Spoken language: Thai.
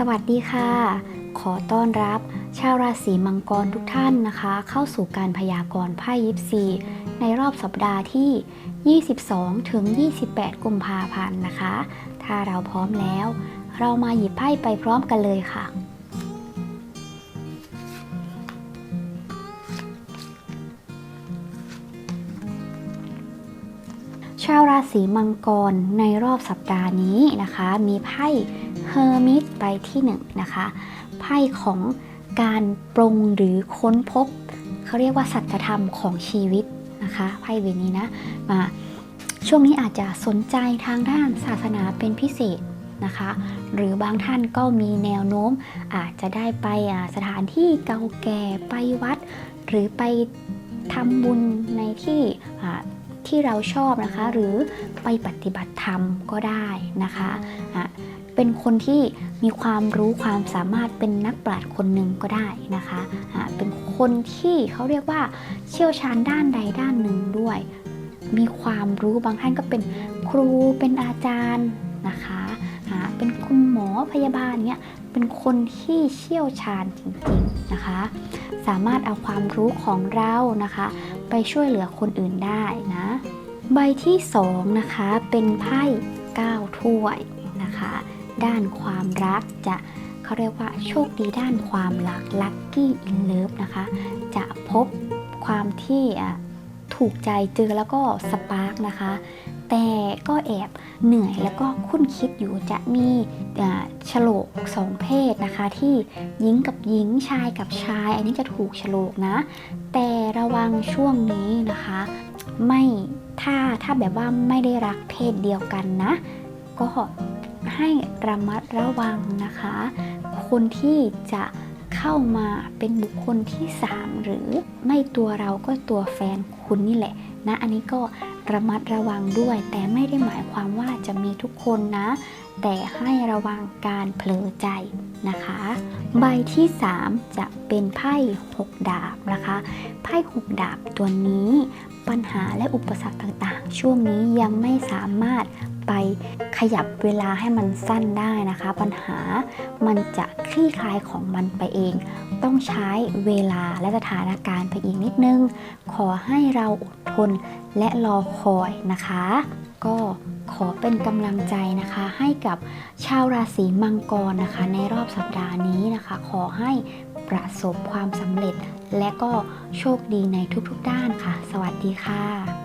สวัสดีค่ะ ขอต้อนรับ ชาวราศีมังกรทุกท่านนะคะ เข้าสู่การพยากรณ์ไพ่ยิปซีในรอบสัปดาห์ที่ 22 ถึง 28 กุมภาพันธ์นะคะ ถ้าเราพร้อมแล้ว เรามาหยิบไพ่ไปพร้อมกันเลยค่ะชาวราศีมังกรในรอบสัปดาห์นี้นะคะ มีไพ่ เฮอร์มิตไปที่หนึ่งนะคะไพ่ของการปรงหรือค้นพบ เขาเรียกว่าสัจธรรมของชีวิตนะคะไพ่ใบนี้นะมาช่วงนี้อาจจะสนใจทางด้านศาสนาเป็นพิเศษนะคะ หรือบางท่านก็มีแนวโน้ม อาจจะได้ไปสถานที่เก่าแก่ไปวัด หรือไปทำบุญในที่ที่เราชอบนะคะ หรือไปปฏิบัติธรรมก็ได้นะคะ เป็นคนที่มีความรู้ความสามารถเป็นนักปราชญ์คนหนึ่งก็ได้นะคะะเป็นคนที่เขาเรียกว่าเชี่ยวชาญด้านใดด้านหนึ่งด้วย มีความรู้บางท่านก็เป็นครูเป็นอาจารย์นะคะะเป็นคุณหมอพยาบาลเนี่ยเป็นคนที่เชี่ยวชาญจริงๆนะคะ สามารถเอาความรู้ของเรานะคะ ไปช่วยเหลือคนอื่นได้นะใบที่2นะคะเป็นไพ่9ถ้วยนะคะ ด้านความรักจะเขาเรียกว่าโชคดีด้านความรัก lucky in love นะคะ จะพบความที่ถูกใจเจอแล้วก็สปาร์กนะคะ แต่ก็แอบเหนื่อยแล้วก็คุ้นคิดอยู่จะมีฉลกสองเพศนะคะ ที่หญิงกับหญิงชายกับชาย อันนี้จะถูกฉลกนะ แต่ระวังช่วงนี้นะคะ ไม่ถ้าถ้าแบบว่าไม่ได้รักเพศเดียวกันนะ ก็ ให้ระมัดระวังนะคะ คนที่จะเข้ามาเป็นบุคคลที่ 3 หรือไม่ตัวเราก็ตัวแฟนคุณนี่แหละนะ อันนี้ก็ระมัดระวังด้วย แต่ไม่ได้หมายความว่าจะมีทุกคนนะ แต่ให้ระวังการเผลอใจนะคะ ใบที่ 3 จะเป็นไพ่6ดาบนะคะ ไพ่6ดาบตัวนี้ ปัญหาและอุปสรรคต่างๆ ช่วงนี้ยังไม่สามารถไป ขยับเวลาให้มันสั้นได้นะคะ ปัญหามันจะคลี่คลายของมันไปเอง ต้องใช้เวลาและสถานการณ์ไปอีกนิดนึง ขอให้เราอดทนและรอคอยนะคะ ก็ขอเป็นกำลังใจนะคะ ให้กับชาวราศีมังกรนะคะ ในรอบสัปดาห์นี้นะคะ ขอให้ประสบความสำเร็จ และก็โชคดีในทุกๆด้านค่ะ สวัสดีค่ะ